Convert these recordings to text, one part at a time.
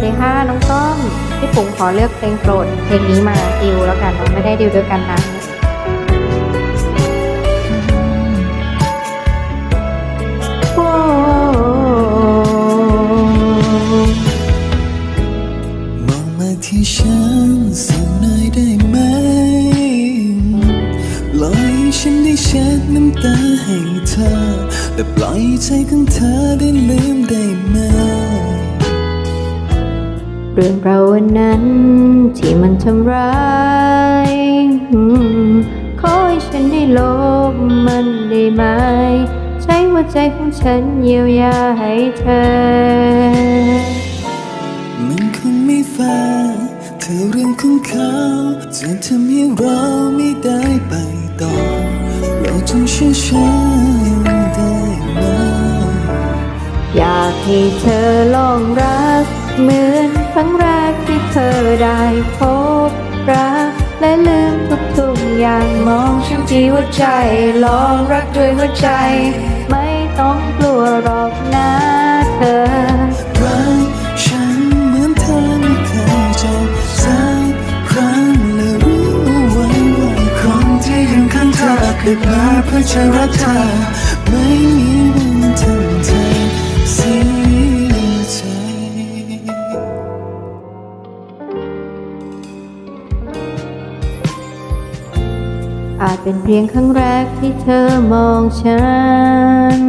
วัสดีค่ะ น้องต้อมพี่ปุ๋งขอเลือกเพลงโปรดเพลงนี้มาดิวแล้วกันเราไม่ได้ดิวด้วยกันนะมองมาที่ฉันสักหน่อยได้ไหมปล่อยให้ฉันได้เช็ดน้ำตาให้เธอ แต่ปล่อยใจของเธอได้ลืมได้ไหม เรื่องเราวันนั้นที่มันทำร้ายขอให้ฉันได้ลบมันได้ไหม ใช้หัวใจของฉันเยียวยาให้เธอ มันคงไม่แฟร์เธอเรื่องของเขาจะทำให้เราไม่ได้ไปต่อ เราจงเชื่อฉันได้ไหมอยากให้เธอลองรั พบรักและลืมทุกๆอย่างมองฉันที่หัวใจ ลองรักด้วยหัวใจ ไม่ต้องกลัวหรอกนะเธอรักฉันเหมือนเธอไม่เคยเจอสักครั้งและรู้ไว้ว่าคนที่ยู่ข้างเธอเกิดมาเพื่อจะรักเธอไม่มีวันทำเธอ อาจเป็นเพียงครั้งแรกที่เธอมองฉัน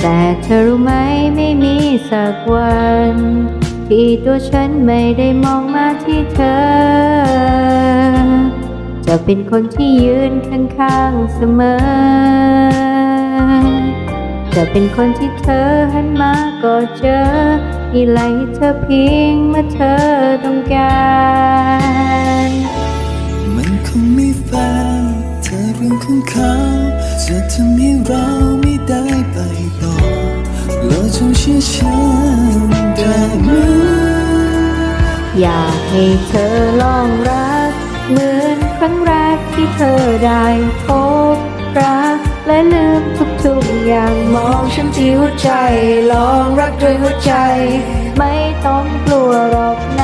แต่เธอรู้ไหมไม่มีสักวัน ที่ตัวฉันไม่ได้มองมาที่เธอ จะเป็นคนที่ยืนข้างๆเสมอ จะเป็นคนที่เธอหันมาก็เจอที่ไหลเธอเพียงเมื่อเธอต้องการ ของเขาจะทำให้เราไม่ได้ไปต่อเราจงเชื่อฉันได้ไหมอยากให้เธอลองรัก เหมือนครั้งแรกที่เธอได้พบรักและลืมทุกๆอย่างมองฉันที่หัวใจ ลองรักด้วยหัวใจ ไม่ต้องกลัวหรอกนะ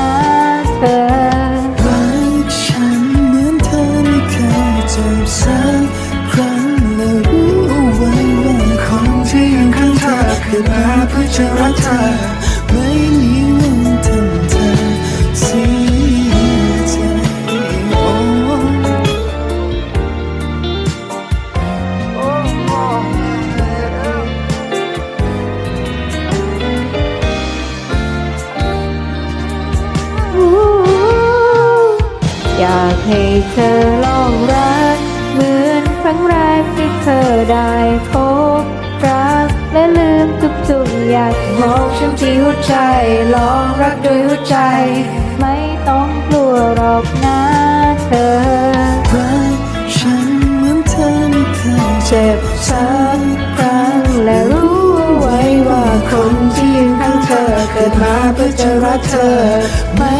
อยากให้เธอลองรัก เหมือนครั้งแรกที่เธอได้พบรักและลืมทุกๆอย่างมองฉันที่หัวใจลองรักด้วยหัวใจ ไม่ต้องกลัวหรอกนะเธอรักฉันเหมือนเธอไม่เคยเจ็บบสักครั้งและรู้ไว้ว่าคนที่ยืนข้างเธอเกิดมาเพื่อจะรักเธอไม่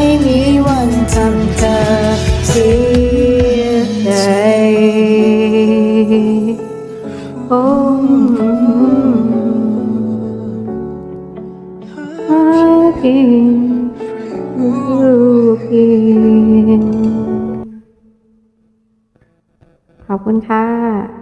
ขอบคุณค่ะ